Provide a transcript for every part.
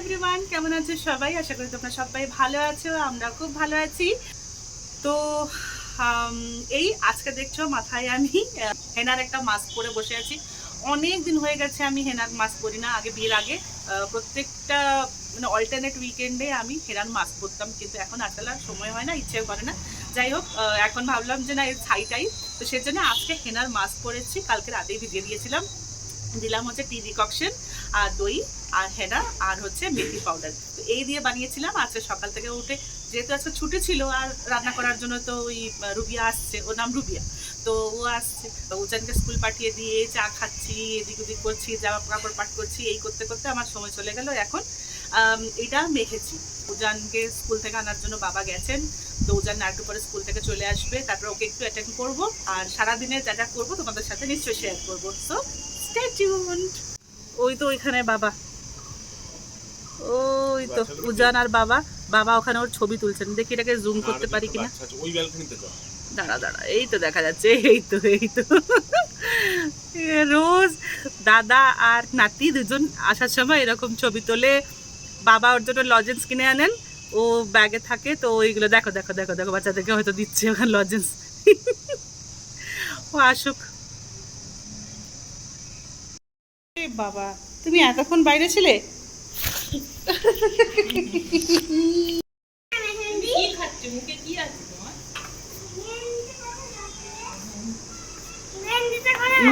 Everyone কেমন আছো সবাই? আশা করি তোমরা সবাই ভালো আছো, আমরা খুব ভালো আছি। তো এই আজকে দেখছ মাথায় আমি হেনার একটা মাস্ক পরে বসে আছি। অনেক দিন হয়ে গেছে আমি হেনার মাস্ক পরি না, আগে বিয়ের আগে। প্রত্যেকটা মানে অল্টারনেট উইকেন্ডে আমি হেনার মাস্ক পরতাম, কিন্তু এখন আসলে সময় হয় না, ইচ্ছেও করে না। যাই হোক এখন ভাবলাম যে না, এর ছাইটাই তো সেজন্য আজকে হেনার মাস্ক পরেছি, কালকে রাতেই ভিজিয়ে দিয়েছিলাম। দিলাম হচ্ছে টি ডিককশন আর দই, আর হেনা আর হচ্ছে মেথি পাউডার তো এই দিয়ে বানিয়েছিলাম। আজকে সকাল থেকে উঠে যেহেতু আজকে ছুটি ছিল, আর রান্না করার জন্য তো ওই রুবিয়া আসছে। ওর নাম রুবিয়া। তো ও আসছে। উজানকে স্কুল পাঠিয়ে দিয়ে চা খাচ্ছি, এদিক ওদিক করছি, জামা কাপড় পাট করছি, এই করতে করতে আমার সময় চলে গেল। এখন এটা মেখেছি। উজানকে স্কুল থেকে আনার জন্য বাবা গেছেন। তো উজান না একটু পরে স্কুল থেকে চলে আসবে। তারপর ওকে একটু অ্যাটেন্ড করব। আর সারাদিনে যা যা করব তোমাদের সাথে নিশ্চয়ই শেয়ার করব। সো স্টে ওই তো ওইখানে বাবা। ওই তো উজান আর বাবা। বাবা ওখানে ওর ছবি তুলছেন। দেখি এটাকে জুম করতে পারি কিনা। ওই ব্যালকনিতে দাঁড়া দাঁড়া। এই তো দেখা যাচ্ছে। এই তো এই তো। রোজ দাদা আর নাতি দুজন আসার সময় এরকম ছবি তোলে। বাবা ওর জন্য লজেন্স কিনে আনেন। ও ব্যাগে থাকে। তো ওইগুলো দেখো দেখো দেখো দেখো। বাচ্চাদেরকে হয়তো দিচ্ছে ওখানে লজেন্স ও আসুক। এ বাবা, তুমি এতক্ষণ বাইরে ছিলে?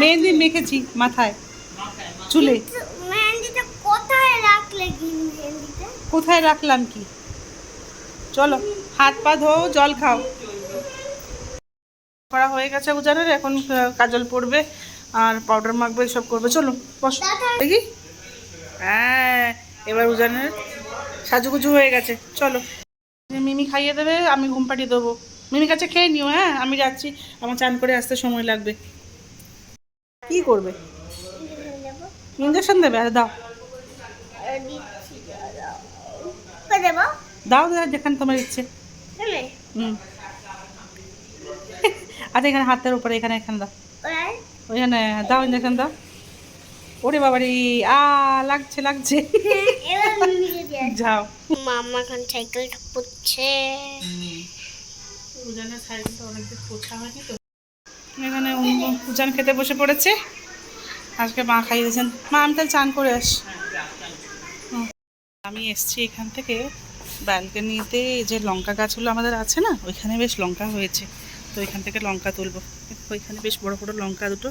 মেহেন্দি মেখেছি মাথায়, চুলে। কোথায় রাখলাম কি? চলো, হাত পা ধো জল খাও। করা হয়ে গেছে উজানের, এখন কাজল পড়বে। আর পাউডার মাখবে সব করবে। চলো বস। দেখি? হ্যাঁ এবার উজানের সাজুগুজু হয়ে গেছে। চলো। মিমি খাইয়ে দেবে আমি ঘুম পাঠিয়ে দেবো। মিমি কাছে খেয়ে নিও হ্যাঁ আমি যাচ্ছি। আমার চান করে আসতে সময় লাগবে। কি করবে? ইঞ্জেকশন দেবে? আর দাও। দাও দাও যেখানে তোমার ইচ্ছে। হুম। আচ্ছা এখানে হাতের উপরে এখানে এখানে দাও। ওইখানে দাও ইঞ্জেকশন দাও ওরে বাবারি আ লাগছে লাগছে। যাও। মামা এখন সাইকেলটা পড়ছে উজানের সাইকেলটা অনেকদিন পোছা হয়নি তো। এখানে উজান খেতে বসে পড়েছে। আজকে মা খাইয়ে দিয়েছেন মা আমি তাহলে চান করে আস। আমি এসছি এখান থেকে। ব্যালকনিতে যে লঙ্কা গাছগুলো আমাদের আছে না ওইখানে বেশ লঙ্কা হয়েছে। তো এখান থেকে লঙ্কা তুলবো। ওইখানে বেশ বড় বড় লঙ্কা দুটো।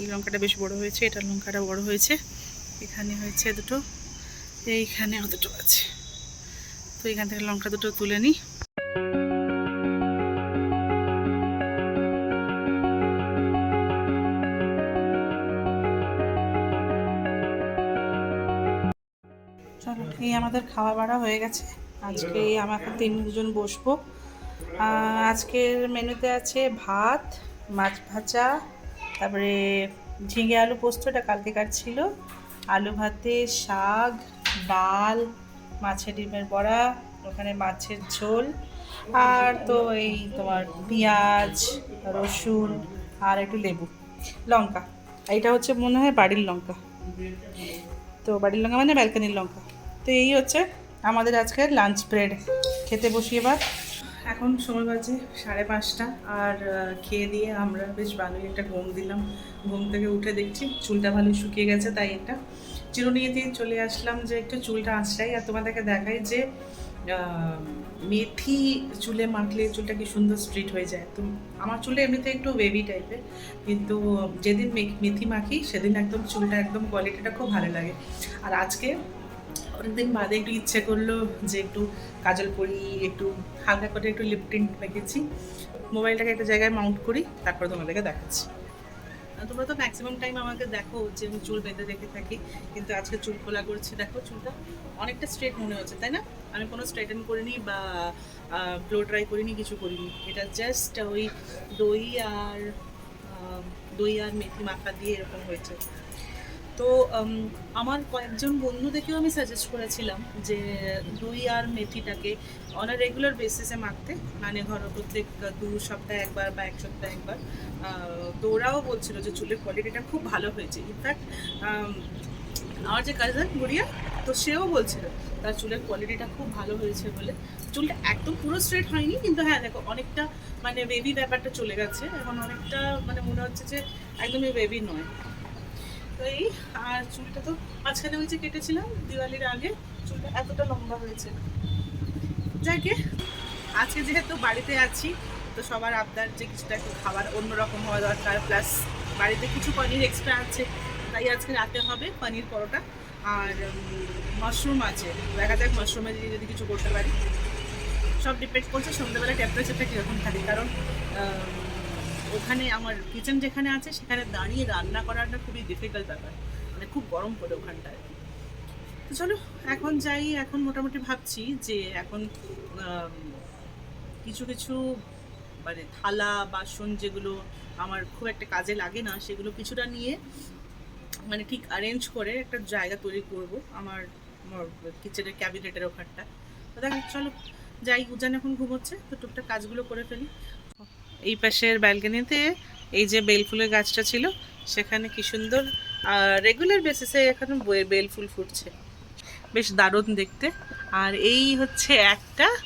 এই লঙ্কাটা বেশ বড় হয়েছে, এটা লঙ্কাটা বড় হয়েছে। এখানে হয়েছে দুটো এইখানেও দুটো আছে। তো এখান থেকে লঙ্কা দুটো তুলে নিই। চলো, এই আমাদের খাওয়া বাড়া হয়ে গেছে। আজকে আমরা এখন তিন দুজন বসবো। আজকের মেনুতে আছে ভাত, মাছ ভাজা, তারপরে ঝিঙে আলু পোস্ত, এটা কালকেকার ছিল। আলু ভাতে শাক, ডাল, মাছের ডিমের বড়া, ওখানে মাছের ঝোল, আর তো এই তোমার পেঁয়াজ, রসুন, আর একটু লেবু, লঙ্কা। এইটা হচ্ছে মনে হয় বাড়ির লঙ্কা। তো বাড়ির লঙ্কা মানে ব্যালকানির লঙ্কা। তো এই হচ্ছে আমাদের আজকে লাঞ্চ ব্রেড। খেতে বসি এবার। এখন সময় বাজে সাড়ে পাঁচটা, আর খেয়ে দিয়ে আমরা বেশ ভালোই একটা ঘুম দিলাম। ঘুম থেকে উঠে দেখছি চুলটা ভালোই শুকিয়ে গেছে, তাই একটা চিরুনি দিয়ে চলে আসলাম যে একটু চুলটা আঁচড়াই, আর তোমাদেরকে দেখাই যে মেথি চুলে মাখলে চুলটা কি সুন্দর স্ট্রিট হয়ে যায়। তো আমার চুলে এমনিতে একটু বেবি টাইপের কিন্তু যেদিন মেথি মাখি, সেদিন একদম চুলটা একদম কোয়ালিটিটা খুব ভালো লাগে। আর আজকে অনেকদিন বাদে একটু ইচ্ছে করল যে একটু কাজল পরি, একটু হালকা করে একটু লিপ টিন্ট মেখেছি। মোবাইলটাকে একটা জায়গায় মাউন্ট করি, তারপর তোমাদেরকে দেখাচ্ছি। তোমরা তো ম্যাক্সিমাম টাইম আমাকে দেখো যে আমি চুল বেঁধে রেখে থাকি, কিন্তু আজকে চুল খোলা করছি, দেখো চুলটা অনেকটা স্ট্রেট মনে হচ্ছে, তাই না? আমি কোনো স্ট্রেটেন করিনি বা ব্লো ড্রাই করিনি, কিছু করিনি। এটা জাস্ট ওই দই আর দই আর মেথি মাখা দিয়ে এরকম হয়েছে। তো আমার কয়েকজন বন্ধু দেখেও আমি সাজেস্ট করেছিলাম যে, দই আর মেথিটাকে অন রেগুলার বেসিসে মাখতে। মানে ধরো প্রত্যেক দু সপ্তাহে একবার বা এক সপ্তাহে একবার। তো ওরাও বলছিল যে, চুলের কোয়ালিটিটা খুব ভালো হয়েছে। ইনফ্যাক্ট আমার যে কাজিন গুড়িয়া, তো সেও বলছিল, তার চুলের কোয়ালিটিটা খুব ভালো হয়েছে বলে। চুলটা একদম পুরো স্ট্রেট হয়নি, কিন্তু হ্যাঁ দেখো, অনেকটা মানে বেবি ব্যাপারটা চলে গেছে। এখন অনেকটা মানে মনে হচ্ছে যে, একদমই বেবি নয়। এই, আর চুলটা তো মাঝখানে ওই যে কেটেছিলাম, দিওয়ালির আগে, চুলটা এতটা লম্বা হয়েছে। যাকে আজকে যেহেতু বাড়িতে আছি, তো সবার আবদার যে কিছুটা একটু খাবার অন্যরকম হওয়া দরকার, প্লাস বাড়িতে কিছু পনির এক্সট্রা আছে, তাই আজকে রাতে হবে পনির পরোটা, আর মাশরুম আছে। দেখা যাক মাশরুমে দিয়ে যদি কিছু করতে পারি। সব ডিপেন্ড করছে সন্ধ্যেবেলা টেম্পারেচারটা কীরকম থাকে, কারণ ওখানে আমার কিচেন যেখানে আছে, সেখানে দাঁড়িয়ে রান্না করাটা খুবই ডিফিকাল্ট ব্যাপার। মানে খুব গরম পড়ে ওখানটায়। তো চলো, এখন যাই, এখন মোটামুটি ভাবছি যে এখন কিছু কিছু মানে থালা, বাসন যেগুলো আমার খুব একটা কাজে লাগে না, সেগুলো কিছুটা নিয়ে মানে ঠিক অ্যারেঞ্জ করে একটা জায়গা তৈরি করব আমার কিচেনের ক্যাবিনেটের ওখানটা তো দেখ, চলো, যাই, উজান এখন ঘুমোচ্ছে, তো টুকটাক কাজগুলো করে ফেলি। এই পাশের ব্যালকনিতে এই যে বেল ফুলের গাছটা ছিল, সেখানে কি সুন্দর রেগুলার বেসিসে এখানে বে- বেল ফুল ফুটছে। বেশ দারুণ দেখতে। আর এই হচ্ছে একটা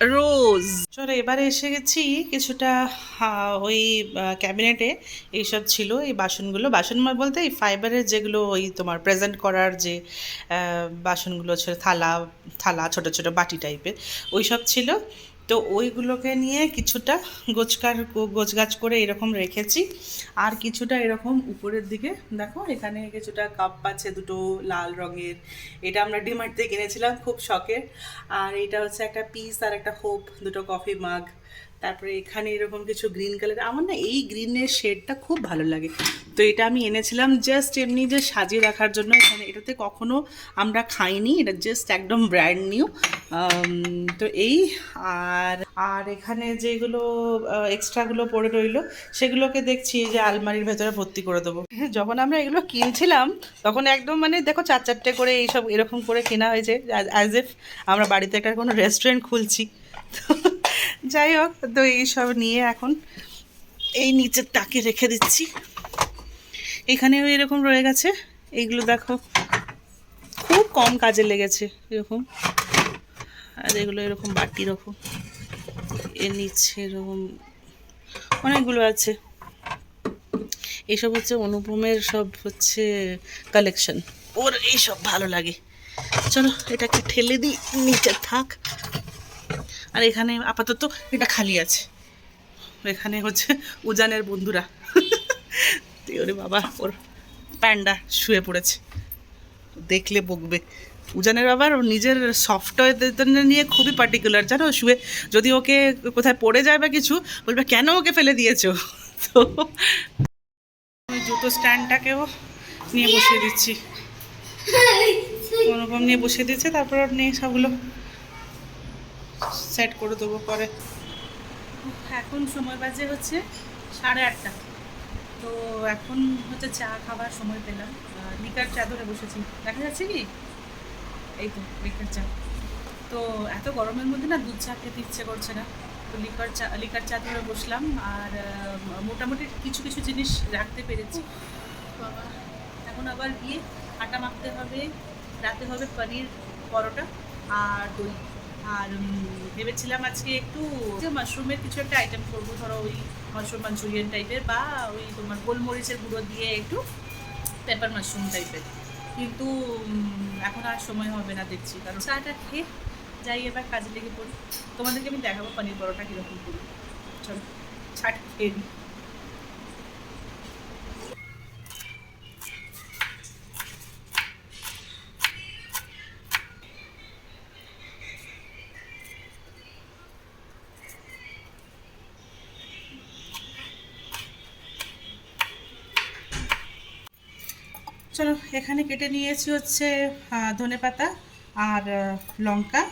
রোজ চলো এবারে এসে গেছি কিছুটা ওই ক্যাবিনেটে এইসব ছিল, এই বাসনগুলো। বাসন বলতে এই ফাইবারের যেগুলো ওই তোমার প্রেজেন্ট করার যে বাসনগুলো ছিল, থালা থালা, ছোট ছোট বাটি টাইপের ওই সব ছিল। তো ওইগুলোকে নিয়ে কিছুটা গোছকার গোছগাছ করে এরকম রেখেছি। আর কিছুটা এরকম উপরের দিকে, দেখো, এখানে কিছুটা কাপ আছে দুটো লাল রঙের। এটা আমরা ডিমার্ট থেকে কিনেছিলাম, খুব শখের। আর এটা হচ্ছে একটা পিস আর একটা হোপ, দুটো কফি মাগ। তারপরে এখানে এরকম কিছু গ্রিন কালার আমার না এই গ্রিনের শেডটা খুব ভালো লাগে। তো এটা আমি এনেছিলাম জাস্ট এমনি যে সাজিয়ে রাখার জন্য এখানে। এটাতে কখনো আমরা খাইনি, এটা জাস্ট একদম ব্র্যান্ড নিউ তো এই, আর আর এখানে যেগুলো এক্সট্রাগুলো পড়ে রইল, সেগুলোকে দেখছি যে আলমারির ভেতরে ভর্তি করে দেবো। যখন আমরা এগুলো কিনছিলাম, তখন একদম মানে দেখো চার চারটে করে এইসব এরকম করে কেনা হয়েছে। অ্যাজ এফ আমরা বাড়িতে একটা কোনো রেস্টুরেন্ট খুলছি। তো যাই হোক, তো এইসব নিয়ে এখন এই নিচের তাকে রেখে দিচ্ছি। এখানেও এরকম রয়ে গেছে। এইগুলো দেখো, খুব কম কাজে লেগেছে এরকম। আর এগুলো এরকম বাটি রকম এর নিচে এরকম অনেকগুলো আছে। এইসব হচ্ছে অনুপমের, সব হচ্ছে কালেকশন ওর এইসব ভালো লাগে। চলো, এটাকে ঠেলে দিই, নিচে থাক। আর এখানে আপাতত এটা খালি আছে। এখানে হচ্ছে উজানের বন্ধুরা। ওরে বাবা ওর প্যান্ডা শুয়ে পড়েছে। দেখলে বকবে। উজানের বাবার ওর নিজের সফটওয়্যার নিয়ে খুবই পার্টিকুলার জানো? শুয়ে যদি ওকে কোথায় পড়ে যায় বা কিছু বলবে কেন ওকে ফেলে দিয়েছ? তো ওই জুতো স্ট্যান্ডটাকেও নিয়ে বসিয়ে দিচ্ছি। কোনোরকম নিয়ে বসিয়ে দিচ্ছে তারপর ওর নিয়ে সবগুলো সেট করে দেবো পরে। এখন সময় বাজে হচ্ছে সাড়ে আটটা। তো এখন হচ্ছে চা খাবার সময় পেলাম। লিকার চা ধরে বসেছি। দেখা যাচ্ছে কি? এই তো লিকার চা। তো এত গরমের মধ্যে না দুধ চা খেতে ইচ্ছে করছে না। তো লিকার চা লিকার চা ধরে বসলাম আর মোটামুটি কিছু কিছু জিনিস রাখতে পেরেছি। এখন আবার গিয়ে আটা মাখতে হবে, রাতে হবে পনির, পরোটা আর দই। আর ভেবেছিলাম আজকে একটু মাশরুমের কিছু একটা আইটেম করব, ধরো ওই মাশরুম মাঞ্চুরিয়ান টাইপের বা ওই তোমার গোলমরিচের গুঁড়ো দিয়ে একটু পেপার মাশরুম টাইপের কিন্তু এখন আর সময় হবে না দেখছি, কারণ চাটা খেয়ে যাই এবার কাজে লেগে পড়ি। তোমাদেরকে আমি দেখাবো পনির পরোটা কীরকম করি। চলো, ছাট খেয়ে চলো, এখানে কেটে নিয়েছি হচ্ছে ধনে পাতা আর লঙ্কা।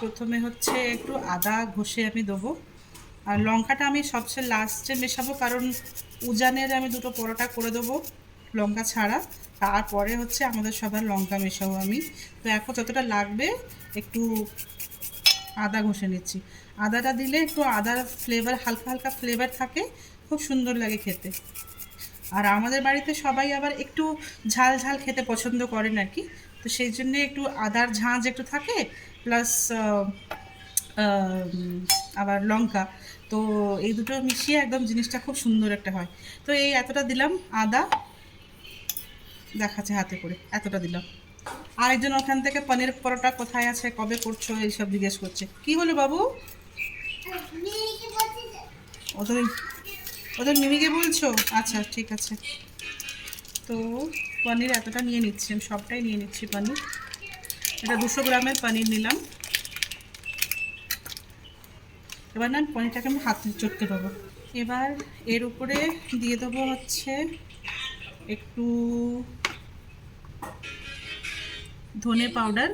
প্রথমে হচ্ছে একটু আদা ঘষে আমি দেবো। আর লঙ্কাটা আমি সবচেয়ে লাস্টে মেশাবো, কারণ উজানের আমি দুটো পরোটা করে দেবো লঙ্কা ছাড়া। তারপরে হচ্ছে আমাদের সবার লঙ্কা মেশাবো আমি। তো এখন যতটা লাগবে, একটু আদা ঘষে নিচ্ছি। আদাটা দিলে একটু আদার ফ্লেভার হালকা হালকা ফ্লেভার থাকে, খুব সুন্দর লাগে খেতে। আর আমাদের বাড়িতে সবাই আবার একটু ঝাল ঝাল খেতে পছন্দ করেন আর কি। তো সেই জন্যে একটু আদার ঝাঁঝ একটু থাকে প্লাস আবার লঙ্কা। তো এই দুটো মিশিয়ে একদম জিনিসটা খুব সুন্দর একটা হয়। তো এই এতটা দিলাম আদা। দেখাচ্ছে হাতে করে এতটা দিলাম। আরেকজন ওখান থেকে পনির পরোটা কোথায় আছে কবে করছ এইসব জিজ্ঞেস করছে। কি হলো বাবু? যে, ওদের মিমিকে বলছো? আচ্ছা ঠিক আছে। তো পনির এতটা নিয়ে নিচ্ছি আমি, সবটাই নিয়ে নিচ্ছি পনির। এটা দুশো গ্রামের পনির নিলাম। এবার না, পনিরটাকে আমি হাতে চটকে দেবো। এবার এর উপরে দিয়ে দেবো হচ্ছে একটু ধনে পাউডার।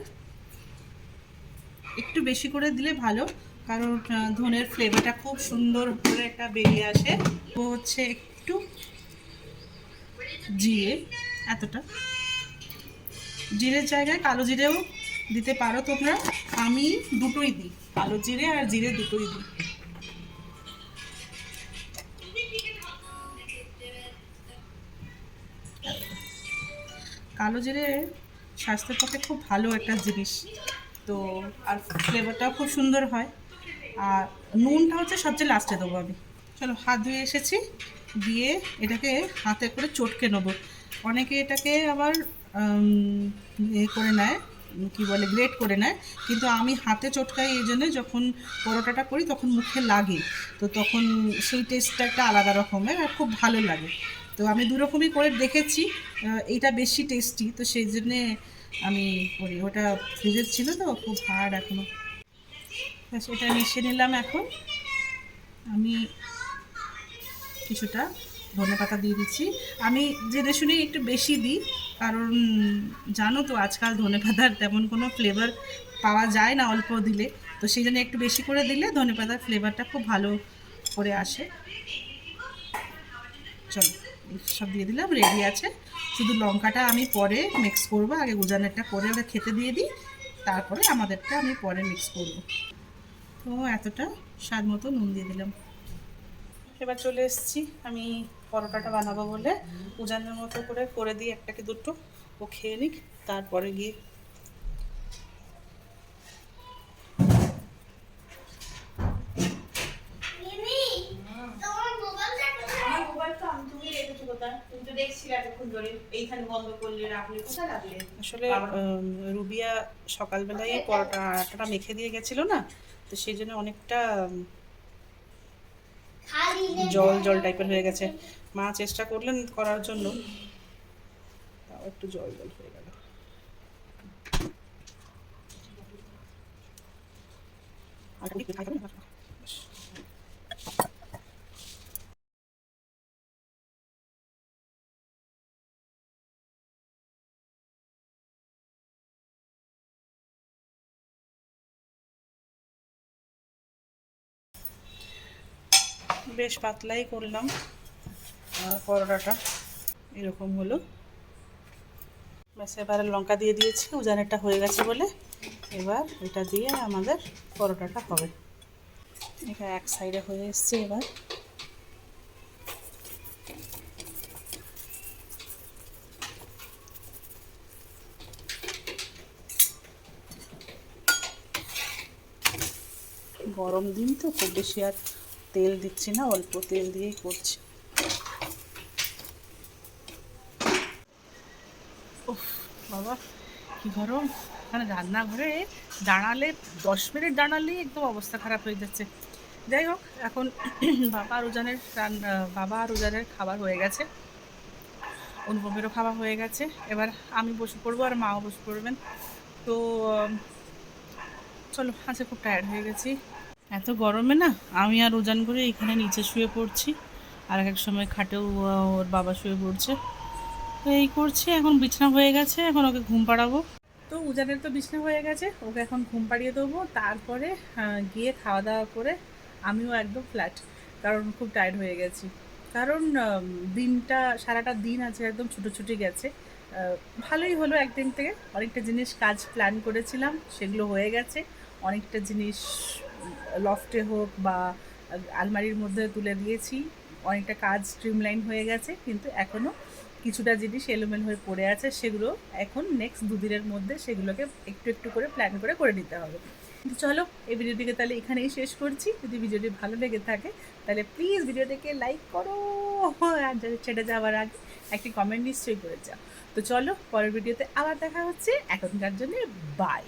একটু বেশি করে দিলে ভালো। কারণ ধনের ফ্লেভারটা খুব সুন্দর করে একটা বেরিয়ে আসে। ও হচ্ছে একটু জিরে, এতটা। জিরের জায়গায় কালো জিরেও দিতে পারো তোমরা। আমি দুটোই দিই, কালো জিরে আর জিরে দুটোই দিই। কালো জিরে স্বাস্থ্যের পক্ষে খুব ভালো একটা জিনিস। তো, আর ফ্লেভারটাও খুব সুন্দর হয়। আর নুনটা হচ্ছে সবচেয়ে লাস্টে দেবো আমি। চলো, হাত ধুয়ে এসেছি, দিয়ে এটাকে হাতে করে চটকে নেব। অনেকে এটাকে আবার এ করে নেয়, কি বলে গ্রেট করে নেয়। কিন্তু আমি হাতে চটকাই এই জন্য যখন পরোটাটা করি তখন মুখে লাগে। তো তখন সেই টেস্টটা একটা আলাদা রকমের আর খুব ভালো লাগে। তো আমি দু রকমই করে দেখেছি এইটা বেশি টেস্টি তো সেই জন্যে আমি করি। ওটা ফ্রিজের ছিল তো, খুব হার্ড এখনও। ব্যাস এটা মিশিয়ে নিলাম এখন। আমি কিছুটা ধনে পাতা দিয়ে দিচ্ছি। আমি জেনে শুনেই একটু বেশি দিই, কারণ জানো তো আজকাল ধনে পাতার তেমন কোনো ফ্লেভার পাওয়া যায় না অল্প দিলে। তো সেই জন্য একটু বেশি করে দিলে ধনে পাতার ফ্লেভারটা খুব ভালো করে আসে। চলো, সব দিয়ে দিলাম রেডি আছে। শুধু লঙ্কাটা আমি পরে মিক্স করব। আগে গুজানেরটা করে ওটা খেতে দিয়ে দিই। তারপরে আমাদেরটা আমি পরে মিক্স করব। তো এতটা স্বাদ মতো নুন দিয়ে দিলাম। এবার চলে এসেছি। আমি পরোটাটা বানাবো বলে উজানের মতো করে করে দিই একটা কি দুটো ও খেয়ে নিক তারপরে গিয়ে আসলে রুবিয়া সকালবেলায় পরোটা আটাটা মেখে দিয়ে গেছিল না? তো সেই জন্য অনেকটা জল জল টাইপের হয়ে গেছে। মা চেষ্টা করলেন করার জন্য। তাও একটু জল জল হয়ে গেল। আর বেশ পাতলাই করলাম। পরোটাটা এরকম হলো। ব্যাস, এবারে লঙ্কা দিয়ে দিয়েছি, উজানেরটা হয়ে গেছে বলে। এবার এটা দিয়ে আমাদের পরোটাটা হবে। এটা এক সাইডে হয়ে এসছে এবার। গরম দিন তো খুব বেশি আর তেল দিচ্ছি না, অল্প তেল দিয়েই করছি। বাবা, কি গরম। মানে রান্নাঘরে দাঁড়ালে, দশ মিনিট দাঁড়ালেই একদম অবস্থা খারাপ হয়ে যাচ্ছে। যাই হোক, এখন বাবা আর উজানের বাবা আর উজানের খাবার হয়ে গেছে। অনুপমেরও খাওয়া হয়ে গেছে। এবার আমি বসে পড়ব আর মাও বসে পড়বেন। তো চলো, আজকে খুব টায়ার্ড হয়ে গেছি। এত গরমে না, আমি আর উজান করে এখানে নিচে শুয়ে পড়ছি। আর এক সময় খাটেও ওর বাবা শুয়ে পড়ছে। তো এই করছি, এখন বিছানা হয়ে গেছে, এখন ওকে ঘুম পাড়াবো। তো উজানের তো বিছানা হয়ে গেছে, ওকে এখন ঘুম পাড়িয়ে দেবো। তারপরে গিয়ে খাওয়া দাওয়া করে আমিও একদম ফ্ল্যাট কারণ খুব টায়ার্ড হয়ে গেছি। কারণ দিনটা, সারাটা দিন আছে একদম ছুটোছুটি গেছে। ভালোই হলো একদিন থেকে। অনেকটা জিনিস কাজ প্ল্যান করেছিলাম, সেগুলো হয়ে গেছে। অনেকটা জিনিস লফটে হোক বা আলমারির মধ্যে তুলে দিয়েছি। অনেকটা কাজ স্ট্রিমলাইন হয়ে গেছে, কিন্তু এখনও কিছুটা জিনিস এলোমেলো হয়ে পড়ে আছে, সেগুলো এখন নেক্সট দুদিনের মধ্যে সেগুলোকে একটু একটু করে প্ল্যান করে করে নিতে হবে। কিন্তু চলো, এই ভিডিওটিকে তাহলে এখানেই শেষ করছি। যদি ভিডিওটি ভালো লেগে থাকে, তাহলে প্লিজ ভিডিওটিকে লাইক করো আর ছেড়ে যাওয়ার আগে একটি কমেন্ট নিশ্চয়ই করে যাও। তো চলো, পরের ভিডিওতে আবার দেখা হচ্ছে। এখনকার জন্য বাই